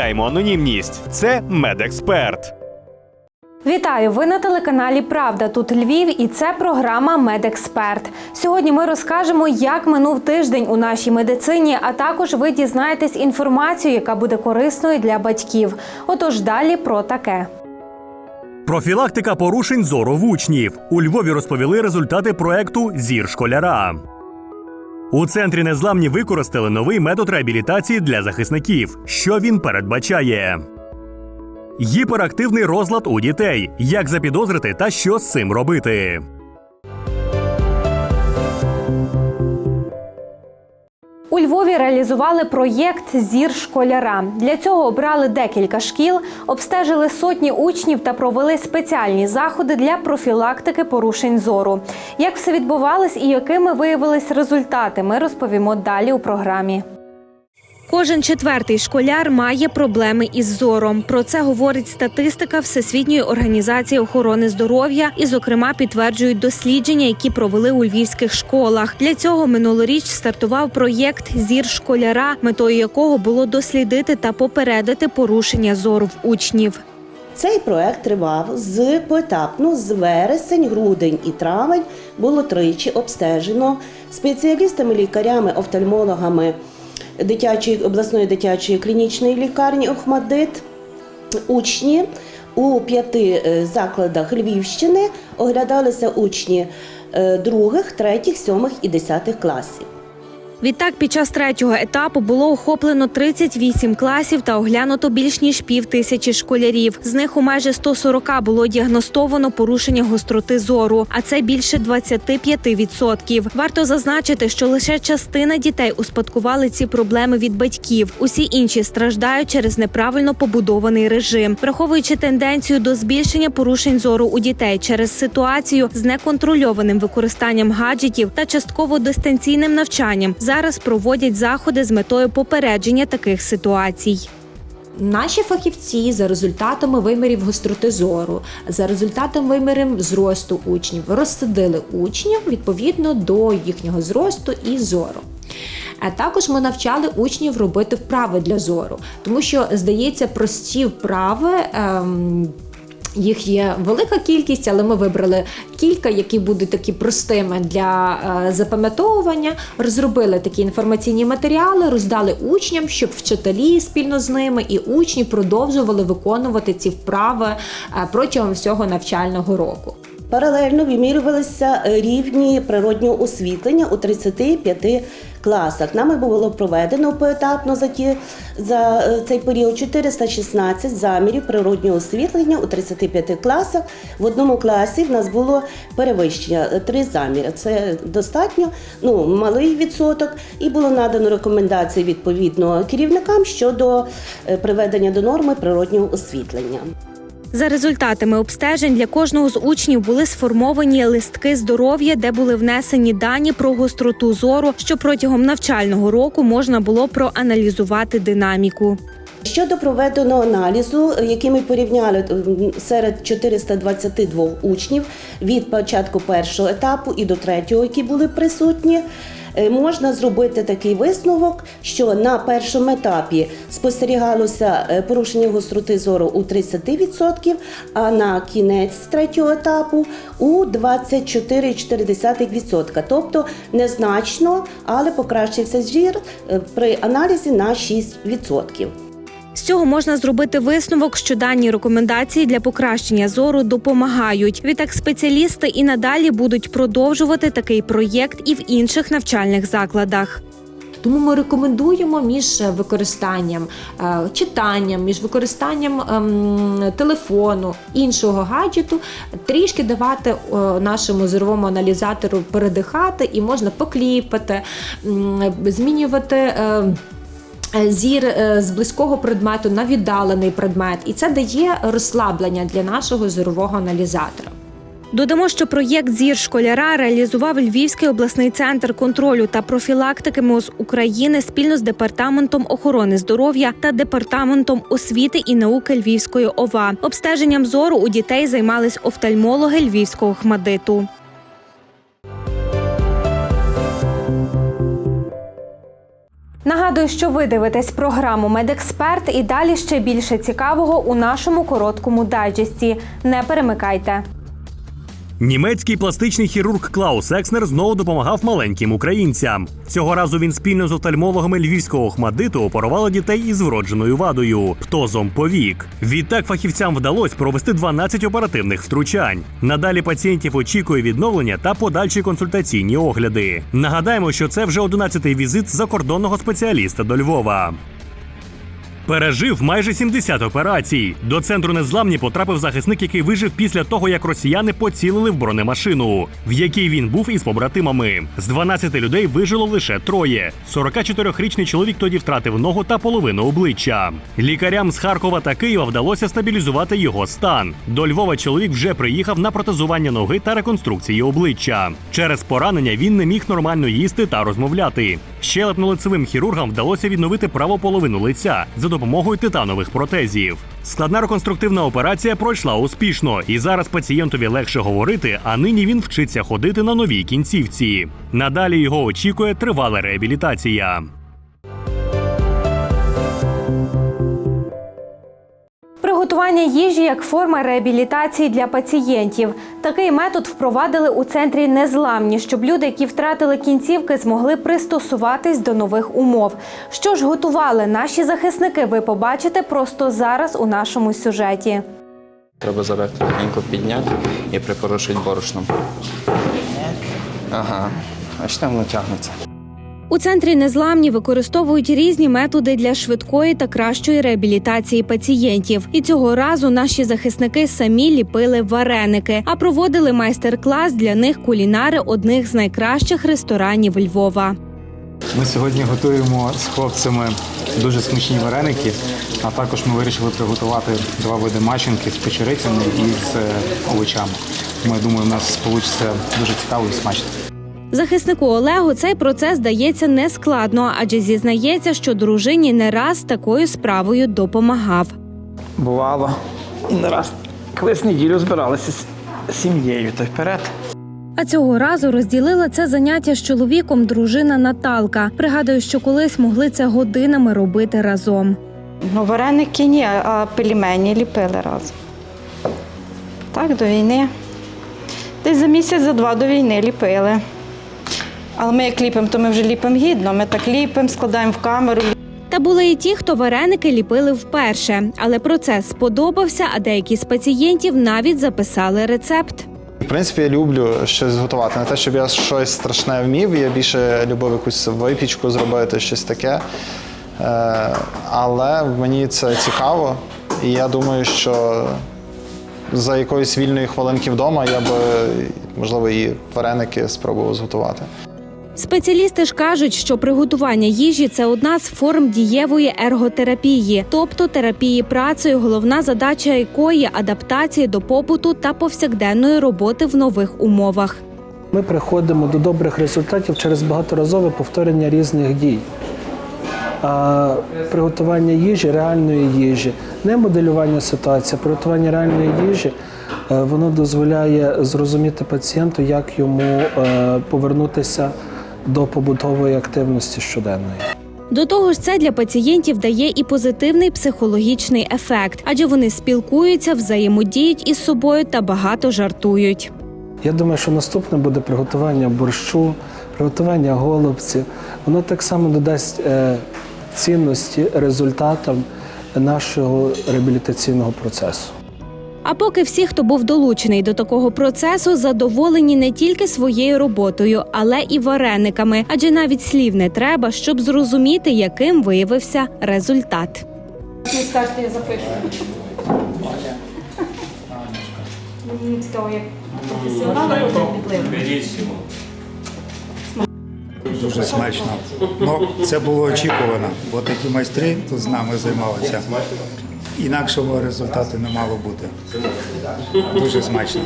анонімність. Це медексперт. Вітаю! Ви на телеканалі Правда тут Львів, і це програма Медексперт. Сьогодні ми розкажемо, як минув тиждень у нашій медицині, а також ви дізнаєтесь інформацію, яка буде корисною для батьків. Отож, далі про таке. Профілактика порушень зору в учнів. У Львові розповіли результати проекту Зір школяра. У центрі незламні використали новий метод реабілітації для захисників. Що він передбачає? Гіперактивний розлад у дітей. Як запідозрити та що з цим робити? У Львові реалізували проєкт Зір школяра. Для цього обрали декілька шкіл, обстежили сотні учнів та провели спеціальні заходи для профілактики порушень зору. Як все відбувалось і якими виявились результати, ми розповімо далі у програмі. Кожен четвертий школяр має проблеми із зором. Про це говорить статистика Всесвітньої організації охорони здоров'я і, зокрема, підтверджують дослідження, які провели у львівських школах. Для цього минулоріч стартував проєкт Зір школяра, метою якого було дослідити та попередити порушення зору в учнів. Цей проект тривав з поетапно з вересень, грудень і травень було тричі обстежено спеціалістами, лікарями, офтальмологами дитячої обласної дитячої клінічної лікарні Охмадит. Учні у п'яти е, закладах Львівщини оглядалися учні е, других, третіх, сьомих і десятих класів. Відтак, під час третього етапу було охоплено 38 класів та оглянуто більш ніж пів тисячі школярів. З них у майже 140 було діагностовано порушення гостроти зору, а це більше 25%. Варто зазначити, що лише частина дітей успадкували ці проблеми від батьків. Усі інші страждають через неправильно побудований режим, враховуючи тенденцію до збільшення порушень зору у дітей через ситуацію з неконтрольованим використанням гаджетів та частково дистанційним навчанням. Зараз проводять заходи з метою попередження таких ситуацій. Наші фахівці за результатами вимірів гостроти зору, за результатами вимірів зросту учнів розсадили учнів відповідно до їхнього зросту і зору. А також ми навчали учнів робити вправи для зору, тому що здається, прості вправи. Ем, їх є велика кількість, але ми вибрали кілька, які будуть такі простими для е, запам'ятовування. Розробили такі інформаційні матеріали, роздали учням, щоб вчителі спільно з ними і учні продовжували виконувати ці вправи е, протягом всього навчального року. Паралельно вимірювалися рівні природнього освітлення у 35 класах. Нами було проведено поетапно за ті за е, цей період 416 замірів природнього освітлення у 35 класах. В одному класі в нас було перевищення е, три заміри. Це достатньо ну малий відсоток, і було надано рекомендації відповідно керівникам щодо е, приведення до норми природнього освітлення. За результатами обстежень для кожного з учнів були сформовані листки здоров'я, де були внесені дані про гостроту зору, що протягом навчального року можна було проаналізувати динаміку. Щодо проведеного аналізу, який ми порівняли серед 422 учнів від початку першого етапу і до третього, які були присутні, можна зробити такий висновок, що на першому етапі спостерігалося е, порушення гостроти зору у 30%, а на кінець третього етапу у 24,4%. Тобто незначно, але покращився зір е, при аналізі на 6%. З цього можна зробити висновок, що дані рекомендації для покращення зору допомагають. Відтак спеціалісти і надалі будуть продовжувати такий проєкт і в інших навчальних закладах. Тому ми рекомендуємо між використанням е, читанням, між використанням ем, телефону іншого гаджету трішки давати е, нашому зоровому аналізатору передихати, і можна покліпати, змінювати. Е, Зір е, з близького предмету на віддалений предмет, і це дає розслаблення для нашого зорового аналізатора. Додамо, що проєкт зір школяра реалізував Львівський обласний центр контролю та профілактики МОЗ України спільно з департаментом охорони здоров'я та департаментом освіти і науки Львівської ОВА. Обстеженням зору у дітей займались офтальмологи Львівського хмадиту. Нагадую, що ви дивитесь програму Медексперт і далі ще більше цікавого у нашому короткому дайджесті. Не перемикайте. Німецький пластичний хірург Клаус Екснер знову допомагав маленьким українцям. Цього разу він спільно з офтальмологами львівського охмадиту оперували дітей із вродженою вадою птозом повік. Відтак фахівцям вдалося провести 12 оперативних втручань. Надалі пацієнтів очікує відновлення та подальші консультаційні огляди. Нагадаємо, що це вже 11-й візит закордонного спеціаліста до Львова. Пережив майже 70 операцій. До центру незламні потрапив захисник, який вижив після того, як росіяни поцілили в бронемашину, в якій він був із побратимами. З 12 людей вижило лише троє. 44-річний чоловік тоді втратив ногу та половину обличчя. Лікарям з Харкова та Києва вдалося стабілізувати його стан. До Львова чоловік вже приїхав на протезування ноги та реконструкції обличчя. Через поранення він не міг нормально їсти та розмовляти. Щелепно-лицевим хірургам вдалося відновити праву половину лиця за допомогою титанових протезів. Складна реконструктивна операція пройшла успішно, і зараз пацієнтові легше говорити, а нині він вчиться ходити на новій кінцівці. Надалі його очікує тривала реабілітація. Приготування їжі як форма реабілітації для пацієнтів. Такий метод впровадили у центрі незламні, щоб люди, які втратили кінцівки, змогли пристосуватись до нових умов. Що ж готували наші захисники, ви побачите просто зараз у нашому сюжеті. Треба зараз легенько підняти і припорошити борошном. Ага, бачите, воно тягнеться. У центрі незламні використовують різні методи для швидкої та кращої реабілітації пацієнтів. І цього разу наші захисники самі ліпили вареники, а проводили майстер-клас для них кулінари одних з найкращих ресторанів Львова. Ми сьогодні готуємо з хлопцями дуже смачні вареники, а також ми вирішили приготувати два види маченки з печерицями і з овочами. Я думаю, у нас вийде дуже цікаво і смачно. Захиснику Олегу цей процес дається нескладно, адже зізнається, що дружині не раз такою справою допомагав. Бувало. І не раз колись неділю збиралися з сім'єю та вперед. А цього разу розділила це заняття з чоловіком дружина Наталка. Пригадую, що колись могли це годинами робити разом. Ну, вареники ні, а пельмені ліпили разом. Так, до війни. Десь за місяць, за два до війни ліпили. Але ми як ліпимо, то ми вже ліпимо гідно. Ми так ліпимо, складаємо в камеру. Та були і ті, хто вареники ліпили вперше, але процес сподобався, а деякі з пацієнтів навіть записали рецепт. В принципі, я люблю щось готувати. Не те, щоб я щось страшне вмів, я більше любив якусь випічку зробити, щось таке. Е, Але мені це цікаво, і я думаю, що за якоїсь вільної хвилинки вдома я би, можливо, і вареники спробував зготувати. Спеціалісти ж кажуть, що приготування їжі це одна з форм дієвої ерготерапії, тобто терапії працею, головна задача якої адаптації до побуту та повсякденної роботи в нових умовах. Ми приходимо до добрих результатів через багаторазове повторення різних дій. А приготування їжі, реальної їжі, не моделювання ситуації, а приготування реальної їжі, е, воно дозволяє зрозуміти пацієнту, як йому е, повернутися до побутової активності щоденної. До того ж, це для пацієнтів дає і позитивний психологічний ефект, адже вони спілкуються, взаємодіють із собою та багато жартують. Я думаю, що наступне буде приготування борщу, приготування голубців. Воно так само додасть е, цінності результатам нашого реабілітаційного процесу. А поки всі, хто був долучений до такого процесу, задоволені не тільки своєю роботою, але і варениками, адже навіть слів не треба, щоб зрозуміти, яким виявився результат. Не скажете, я запишу. Мені цікаво, як професіонали. Дуже смачно. Ну, це було очікувано, бо такі майстри тут з нами займалися. Інакшого результату не мало бути. Дуже смачно.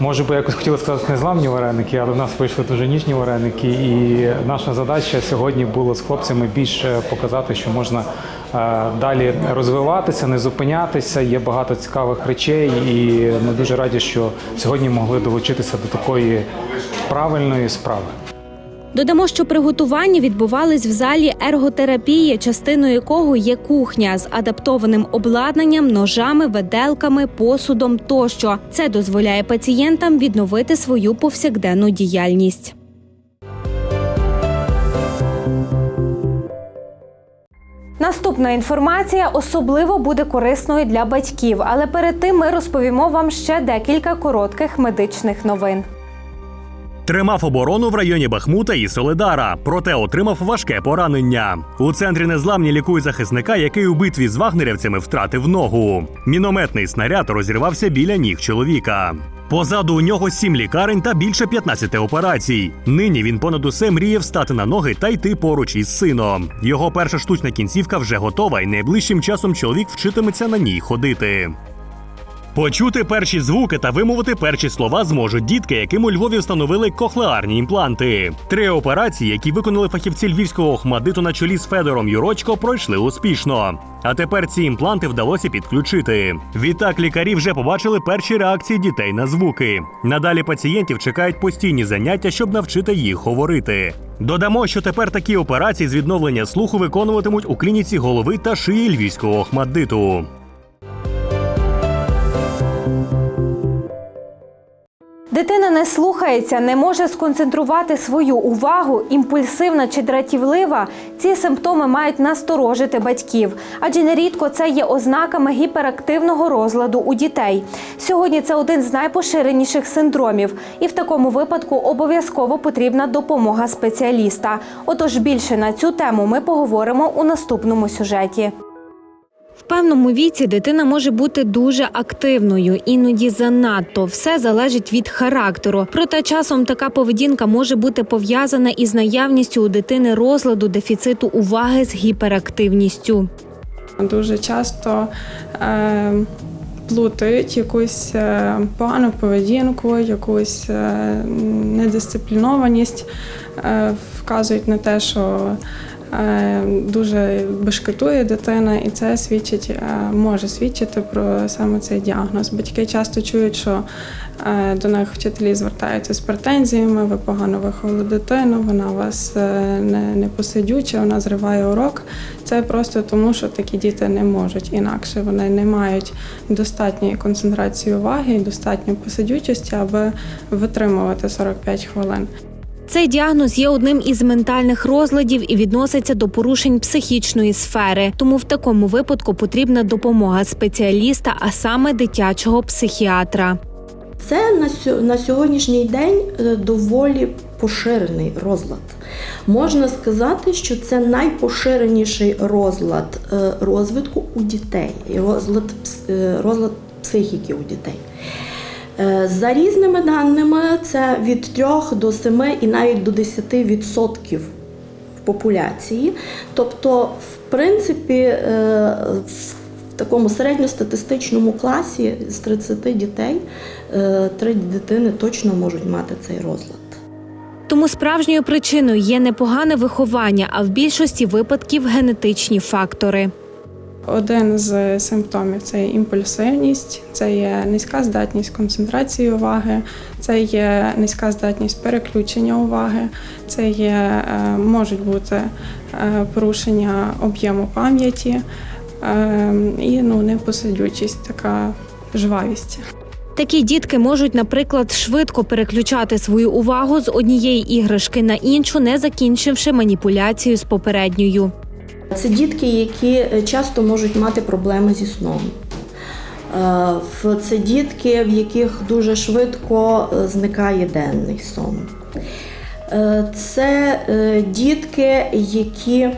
Може би якось хотіли сказати незламні вареники, але в нас вийшли дуже ніжні вареники. І наша задача сьогодні було з хлопцями більше показати, що можна е, далі розвиватися, не зупинятися. Є багато цікавих речей, і ми дуже раді, що сьогодні могли долучитися до такої правильної справи. Додамо, що приготування відбувались в залі ерготерапії, частиною якого є кухня з адаптованим обладнанням, ножами, веделками, посудом тощо. Це дозволяє пацієнтам відновити свою повсякденну діяльність. Наступна інформація особливо буде корисною для батьків, але перед тим ми розповімо вам ще декілька коротких медичних новин. Тримав оборону в районі Бахмута і Соледара, проте отримав важке поранення. У центрі незламні лікують захисника, який у битві з вагнерівцями втратив ногу. Мінометний снаряд розірвався біля ніг чоловіка. Позаду у нього сім лікарень та більше 15 операцій. Нині він понад усе мріє встати на ноги та йти поруч із сином. Його перша штучна кінцівка вже готова, і найближчим часом чоловік вчитиметься на ній ходити. Почути перші звуки та вимовити перші слова зможуть дітки, яким у Львові встановили кохлеарні імпланти. Три операції, які виконали фахівці львівського охмадиту на чолі з Федором Юрочко, пройшли успішно. А тепер ці імпланти вдалося підключити. Відтак лікарі вже побачили перші реакції дітей на звуки. Надалі пацієнтів чекають постійні заняття, щоб навчити їх говорити. Додамо, що тепер такі операції з відновлення слуху виконуватимуть у клініці голови та шиї львівського охмаддиту. Не слухається, не може сконцентрувати свою увагу, імпульсивна чи дратівлива. Ці симптоми мають насторожити батьків, адже нерідко це є ознаками гіперактивного розладу у дітей. Сьогодні це один з найпоширеніших синдромів, і в такому випадку обов'язково потрібна допомога спеціаліста. Отож, більше на цю тему ми поговоримо у наступному сюжеті. В певному віці дитина може бути дуже активною, іноді занадто. Все залежить від характеру. Проте часом така поведінка може бути пов'язана із наявністю у дитини розладу дефіциту уваги з гіперактивністю. Дуже часто е, плутають якусь е, погану поведінку, якусь е, недисциплінованість, е, вказують на те, що дуже бешкетує дитина, і це свідчить, е, може свідчити про саме цей діагноз. Батьки часто чують, що е, до них вчителі звертаються з претензіями, ви погано виховали дитину, вона у вас е, не, не посидюча, вона зриває урок. Це просто тому, що такі діти не можуть інакше. Вони не мають достатньої концентрації уваги і достатньої посидючості, аби витримувати 45 хвилин. Цей діагноз є одним із ментальних розладів і відноситься до порушень психічної сфери. Тому в такому випадку потрібна допомога спеціаліста, а саме дитячого психіатра. Це на на сьогоднішній день е, доволі поширений розлад. Можна сказати, що це найпоширеніший розлад е, розвитку у дітей, розлад, е, розлад психіки у дітей. Е, За різними даними, це від 3 до 7 і навіть до 10% в популяції. Тобто, в принципі, е, в такому середньостатистичному класі з 30 дітей е, три дитини точно можуть мати цей розлад. Тому справжньою причиною є не погане виховання, а в більшості випадків генетичні фактори. Один з симптомів це імпульсивність, це є низька здатність концентрації уваги, це є низька здатність переключення уваги, це є, е, можуть бути е, порушення об'єму пам'яті е, і ну, непосидючість, така жвавість. Такі дітки можуть, наприклад, швидко переключати свою увагу з однієї іграшки на іншу, не закінчивши маніпуляцію з попередньою. Це дітки, які е, часто можуть мати проблеми зі сном. Е, Це дітки, в яких дуже швидко е, зникає денний сон. Це дітки, які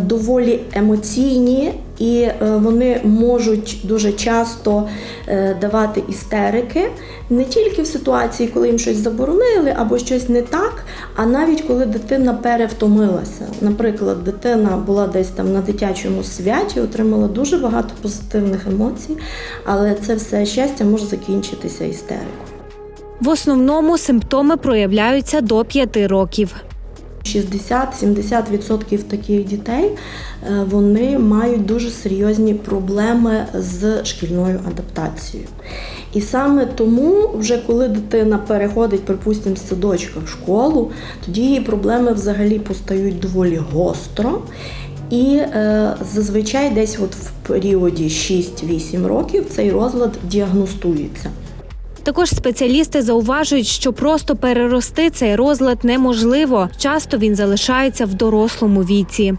доволі емоційні, і е, вони можуть дуже часто е, давати істерики не тільки в ситуації, коли їм щось заборонили або щось не так, а навіть коли дитина перевтомилася. Наприклад, дитина була десь там на дитячому святі, отримала дуже багато позитивних емоцій, але це все щастя може закінчитися істерикою. В основному симптоми проявляються до 5 років. 60-70% таких дітей е, вони мають дуже серйозні проблеми з шкільною адаптацією. І саме тому, вже коли дитина переходить, припустимо, з садочка в школу, тоді її проблеми взагалі постають доволі гостро. І е, зазвичай десь от в періоді 6-8 років цей розлад діагностується. Також спеціалісти зауважують, що просто перерости цей розлад неможливо. Часто він залишається в дорослому віці.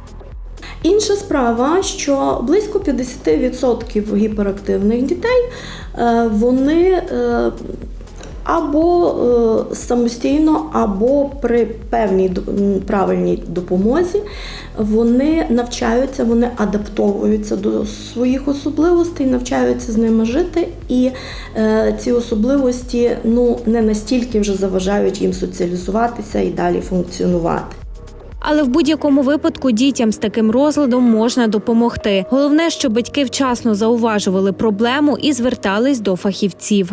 Інша справа, що близько 50% гіперактивних дітей е, вони е, або е, самостійно, або при певній правильній допомозі вони навчаються, вони адаптовуються до своїх особливостей, навчаються з ними жити, і е, ці особливості ну, не настільки вже заважають їм соціалізуватися і далі функціонувати. Але в будь-якому випадку дітям з таким розладом можна допомогти. Головне, щоб батьки вчасно зауважували проблему і звертались до фахівців.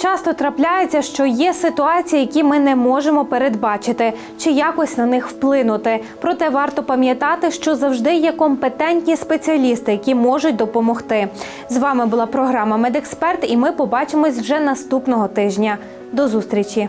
Часто трапляється, що є ситуації, які ми не можемо передбачити чи якось на них вплинути. Проте варто пам'ятати, що завжди є компетентні спеціалісти, які можуть допомогти. З вами була програма Медексперт, і ми побачимось вже наступного тижня. До зустрічі!